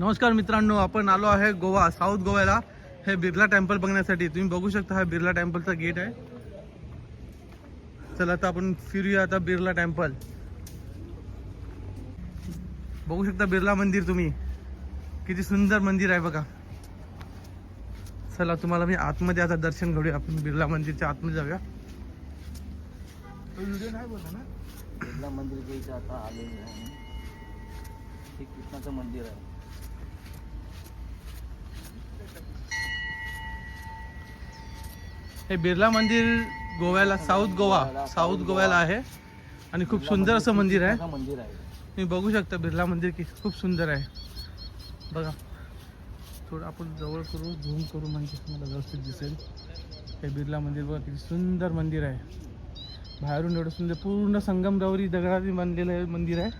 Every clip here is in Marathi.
नमस्कार मित्रांनो आपण आलो आहे गोवा साऊथ गोव्याला. हे बिर्ला टेम्पल बघण्यासाठी. तुम्ही बघू शकता हा बिर्ला टेम्पलचा गेट आहे. चला आता आपण फिरूया आता बिर्ला टेम्पल. बघू शकता बिर्ला मंदिर तुम्ही. किती सुंदर मंदिर आहे बघा. चला तुम्हाला मी आतमध्ये आता दर्शन घडूया आपण बिर्ला मंदिरच्या आतमध्ये जाऊया. ना? बिर्ला मंदिर आता आहे हे कृष्णाचं मंदिर आहे. हे बिर्ला मंदिर गोव्याला साऊथ गोवा. साऊथ गोव्याला आहे. आणि खूप सुंदर असं मंदिर आहे. मंदिर आहे. तुम्ही बघू शकता बिर्ला मंदिर की खूप सुंदर आहे. बघा. थोडं आपण जवळ करू झूम करू म्हणजे तुम्हाला व्यवस्थित दिसेल. हे बिर्ला मंदिर बघा किती सुंदर मंदिर आहे. बाहेरून एवढं सुंदर पूर्ण संगमरवरी दगडाने बांधलेलं हे मंदिर आहे.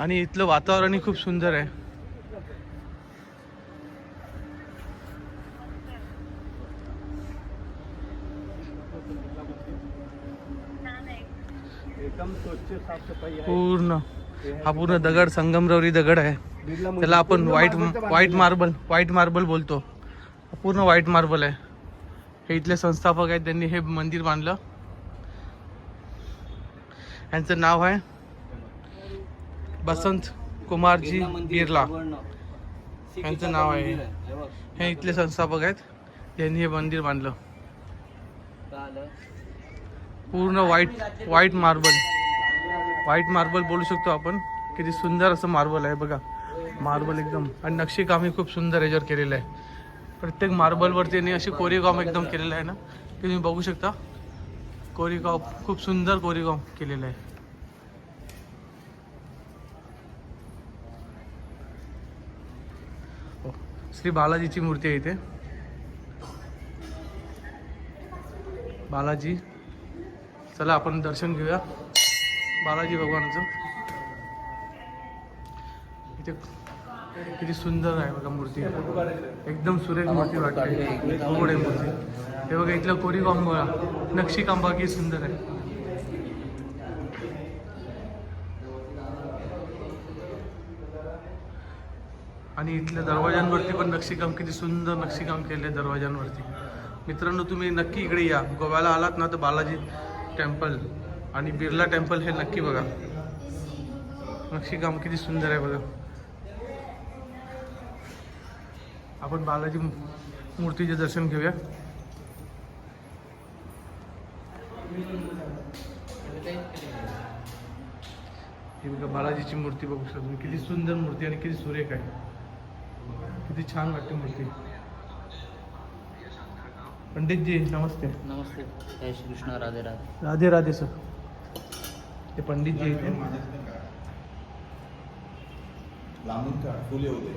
आणि इथलं वातावरणही खूप सुंदर आहे. पूर्ण. हा पूर्ण दगड संगमरवरी दगड आहे. त्याला आपण white white marble white marble बोलतो. पूर्ण व्हाईट मार्बल आहे. हे इथले संस्थापक आहेत त्यांनी हे मंदिर बांधलं. यांचं नाव आहे बसंत कुमारजी बिर्ला. यांचं नाव आहे. हे इथले संस्थापक आहेत. त्यांनी हे मंदिर बांधलं. पूर्ण white white marble white marble बोलू शकतो आपण. किती सुंदर असं मार्बल आहे बघा. मार्बल एकदम. आणि नक्षीकामही खूप सुंदर याच्यावर केलेलं आहे. प्रत्येक मार्बलवरती त्यांनी अशी कोरीगाम एकदम केलेलं आहे ना. ते तुम्ही बघू शकता. कोरीगाव खूप सुंदर कोरीगाव केलेलं आहे. हो. श्री बालाजीची मूर्ती आहे इथे. बालाजी चला आपण दर्शन घेऊया. बालाजी भगवानचं. इथे किती सुंदर आहे बघा मूर्ती. एकदम सुरेख मूर्ती वाटते. मूर्ती. हे बघा इथलं कोरीगाम बघा नक्षीकाम बाकी सुंदर आहे. आणि इथल्या दरवाजांवरती पण नक्षीकाम किती सुंदर नक्षीकाम केले दरवाजांवरती मित्रांनो तुम्ही नक्की इकडे या. गोव्याला आलात ना तर बालाजी टेम्पल आणि बिर्ला टेम्पल हे नक्की बघा. नक्षीकाम किती सुंदर आहे बघा. आपण बालाजी मूर्तीचे दर्शन घेऊया. बघा बालाजीची मूर्ती बघू शकतो किती सुंदर मूर्ती आणि किती सुरेख आहे. किती छान वाटते मूर्ती. पंडितजी नमस्ते. नमस्ते. जय श्री कृष्ण राधे राधे. राधे राधे सर. ते पंडितजी इथे लांबून का फुले होते.